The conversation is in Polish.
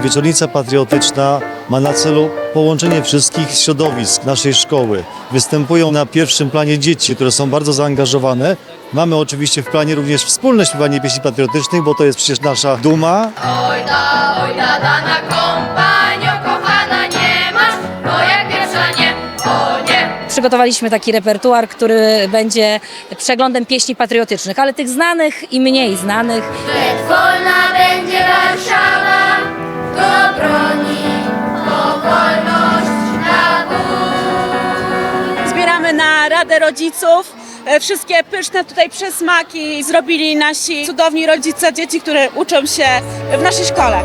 wieczornica patriotyczna ma na celu połączenie wszystkich środowisk naszej szkoły. Występują na pierwszym planie dzieci, które są bardzo zaangażowane. Mamy oczywiście w planie również wspólne śpiewanie pieśni patriotycznych, bo to jest przecież nasza duma. Oj da, oj da, dana kompanio, kochana nie masz, bo jak pierwsza nie, o nie. Przygotowaliśmy taki repertuar, który będzie przeglądem pieśni patriotycznych, ale tych znanych i mniej znanych. Wolna Na Radę Rodziców. E, Wszystkie pyszne tutaj przesmaki zrobili nasi cudowni rodzice dzieci, które uczą się w naszej szkole.